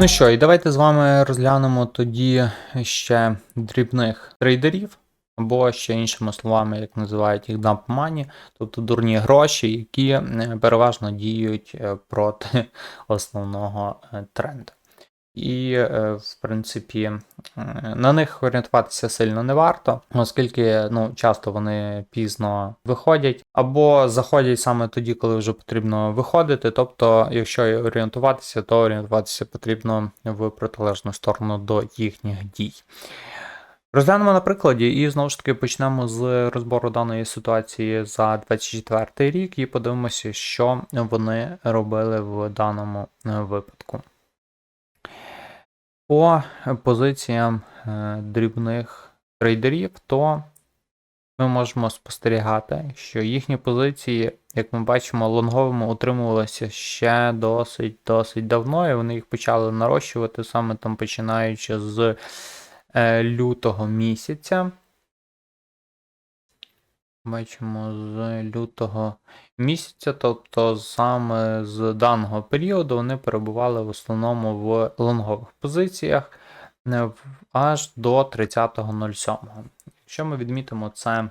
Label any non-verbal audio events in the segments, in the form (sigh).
Ну що, і давайте з вами розглянемо тоді ще дрібних трейдерів, або ще іншими словами, як називають їх dump money, тобто дурні гроші, які е, переважно діють е, проти (laughs) основного е, тренду. І, е, в принципі, е, на них орієнтуватися сильно не варто, оскільки ну, часто вони пізно виходять, або заходять саме тоді, коли вже потрібно виходити. Тобто, якщо орієнтуватися, то орієнтуватися потрібно в протилежну сторону до їхніх дій. Розглянемо на прикладі, і знову ж таки почнемо з розбору даної ситуації за 24 рік і подивимося, що вони робили в даному е, випадку. По позиціям е, дрібних трейдерів, то ми можемо спостерігати, що їхні позиції, як ми бачимо, лонговими утримувалися ще досить досить давно, і вони їх почали нарощувати саме там починаючи з е, лютого місяця. Бачимо з лютого місяця, тобто саме з даного періоду вони перебували в основному в лонгових позиціях е, аж до 30.07. Якщо ми відмітимо це,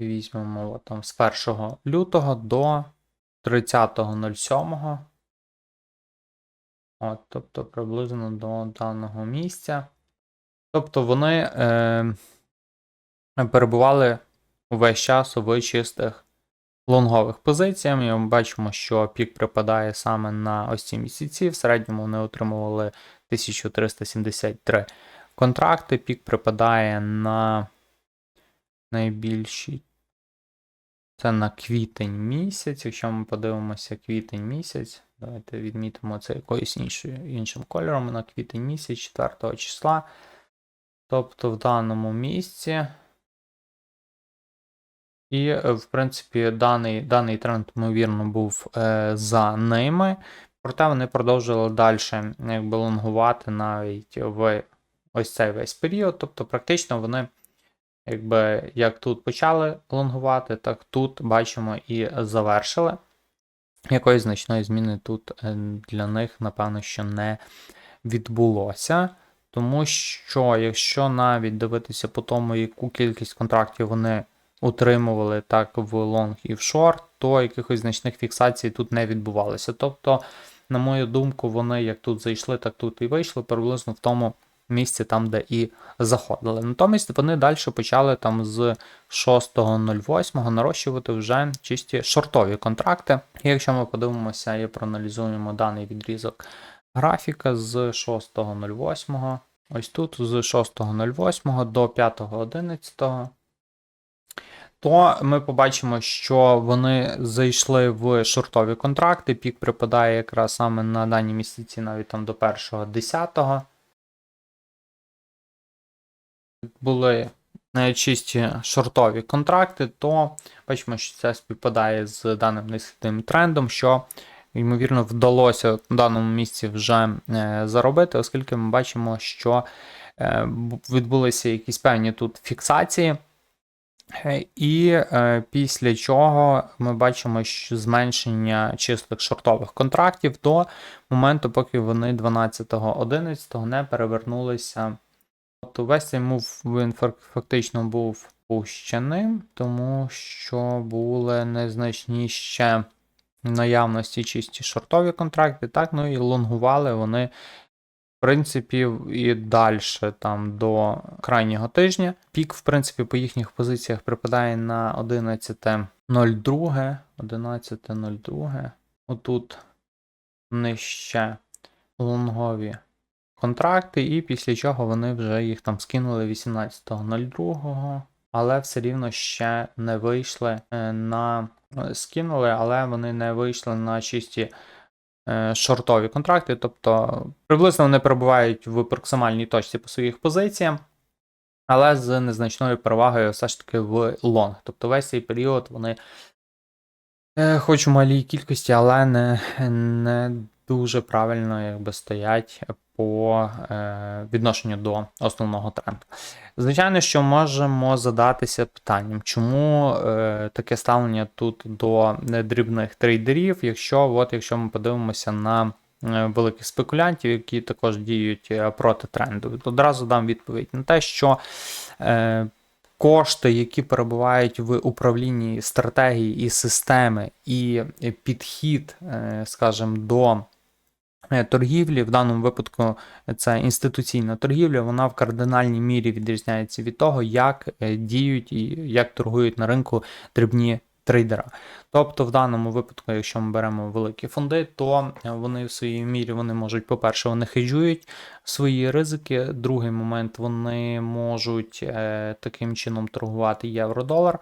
візьмемо там з 1 лютого до 30.07. От, тобто приблизно до даного місця. Тобто вони е, перебували увесь час у чистих лонгових позиціях. Ми бачимо, що пік припадає саме на ось ці місяці. В середньому вони отримували 1373 контракти. Пік припадає на найбільші. Це на квітень місяць. Якщо ми подивимося квітень місяць, давайте відмітимо це якоюсь іншою, іншим кольором на квітень місяць 4 числа. Тобто в даному місці. І, е, в принципі, даний, даний тренд, ймовірно, був е, за ними. Проте вони продовжували далі якби, лонгувати навіть в ось цей весь період. Тобто, практично вони, якби, як тут почали лонгувати, так тут бачимо і завершили. Якоїсь значної зміни тут е, для них, напевно, що не відбулося. Тому що, якщо навіть дивитися по тому, яку кількість контрактів вони утримували так в лонг і в шорт, то якихось значних фіксацій тут не відбувалося. Тобто, на мою думку, вони як тут зайшли, так тут і вийшли приблизно в тому місці, там, де і заходили. Натомість вони далі почали там з 6.08 нарощувати вже чисті шортові контракти. І якщо ми подивимося і проаналізуємо даний відрізок графіка з 6.08, ось тут з 6.08 до 5.11 то ми побачимо, що вони зайшли в шортові контракти. Пік припадає якраз саме на дані місяці, навіть там до 1.10. Були чисті шортові контракти, то бачимо, що це співпадає з даним низьким трендом, що, ймовірно, вдалося в даному місці вже е, заробити, оскільки ми бачимо, що е, відбулися якісь певні тут фіксації. І е, після чого ми бачимо що зменшення чистих шортових контрактів до моменту, поки вони 12.11 не перевернулися. Тобто весь цей мув він фактично був пущеним, тому що були незначні ще наявності чисті шортові контракти, так, ну і лонгували вони в принципі, і далі там до крайнього тижня. Пік, в принципі, по їхніх позиціях припадає на 11.02. 11.02. Отут нижче лонгові контракти, і після чого вони вже їх там скинули 18.02. Але все рівно ще не вийшли е, на. Скинули, але вони не вийшли на чисті шортові контракти, тобто приблизно вони перебувають в проксимальній точці по своїх позиціям, але з незначною перевагою все ж таки в лонг. Тобто весь цей період вони, е, хоч у малій кількості, але не, не дуже правильно якби, стоять по е, відношенню до основного тренду. Звичайно, що можемо задатися питанням, чому е, таке ставлення тут до дрібних трейдерів, якщо, от, якщо ми подивимося на е, великих спекулянтів, які також діють проти тренду. Одразу дам відповідь на те, що кошти, які перебувають в управлінні стратегії і системи, і підхід, скажімо, до торгівлі, в даному випадку це інституційна торгівля, вона в кардинальній мірі відрізняється від того, як е, діють і як торгують на ринку дрібні трейдера. Тобто, в даному випадку, якщо ми беремо великі фонди, то е, вони в своїй мірі вони можуть, по-перше, вони хеджують свої ризики. Другий момент вони можуть е, таким чином торгувати євро-долар.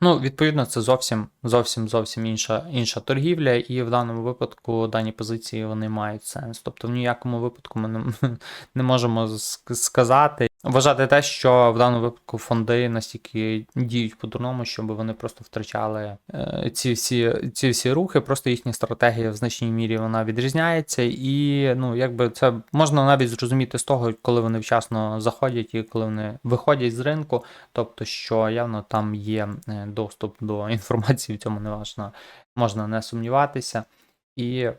Ну, відповідно, це зовсім зовсім зовсім інша інша торгівля, і в даному випадку дані позиції вони мають сенс. Тобто, в ніякому випадку ми не, (laughs) не можемо сказати, вважати те, що в даному випадку фонди настільки діють по-дурному, щоб вони просто втрачали е, ці всі ці всі рухи. Просто їхня стратегія в значній мірі вона відрізняється, і ну, якби це можна навіть зрозуміти з того, коли вони вчасно заходять і коли вони виходять з ринку. Тобто, що явно там є е, доступ до (laughs) інформації, в цьому не важно, можна не сумніватися. І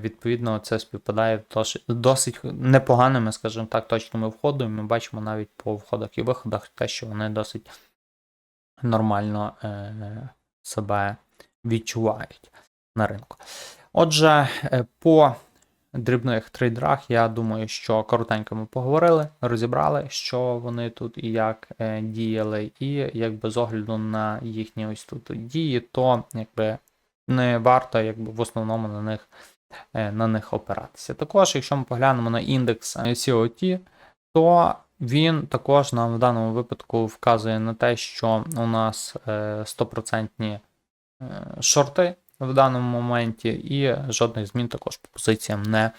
відповідно це співпадає досить, досить непоганими, скажімо так, точками входу. І ми бачимо навіть по входах і виходах те, що вони досить нормально е, себе відчувають на ринку. Отже, е, по дрібних трейдерах, я думаю, що коротенько ми поговорили, розібрали, що вони тут і як е, діяли, і якби з огляду на їхні ось тут дії, то якби не варто якби в основному на них, е, на них опиратися. Також, якщо ми поглянемо на індекс е, COT, то він також нам в даному випадку вказує на те, що у нас е, 100% е, шорти в даному моменті, і жодних змін також по позиціям не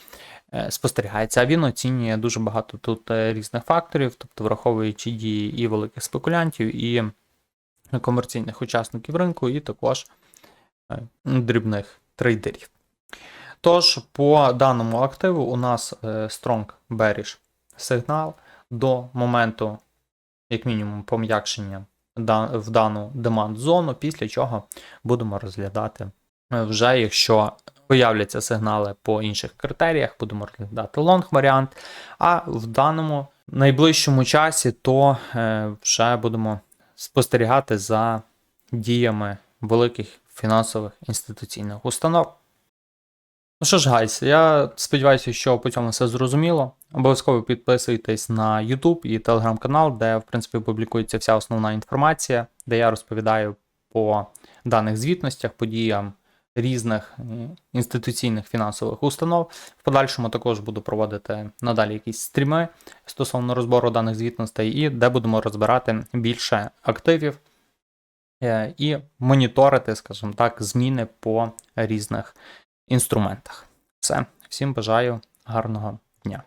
спостерігається. А він оцінює дуже багато тут різних факторів, тобто враховуючи дії і великих спекулянтів, і комерційних учасників ринку, і також дрібних трейдерів. Тож, по даному активу у нас е, strong bearish сигнал до моменту, як мінімум, пом'якшення в дану деманд зону, після чого будемо розглядати е, вже, якщо появляться сигнали по інших критеріях, будемо розглядати лонг варіант. А в даному найближчому часі, то е, вже будемо спостерігати за діями великих фінансових інституційних установ. Ну що ж, гайс, я сподіваюся, що по цьому все зрозуміло. Обов'язково підписуйтесь на YouTube і Telegram канал, де, в принципі, публікується вся основна інформація, де я розповідаю по даних звітностях, подіям різних е, інституційних фінансових установ. В подальшому також буду проводити надалі якісь стріми стосовно розбору даних звітностей, і де будемо розбирати більше активів і моніторити, скажімо так, зміни по різних інструментах. Все, всім бажаю гарного дня.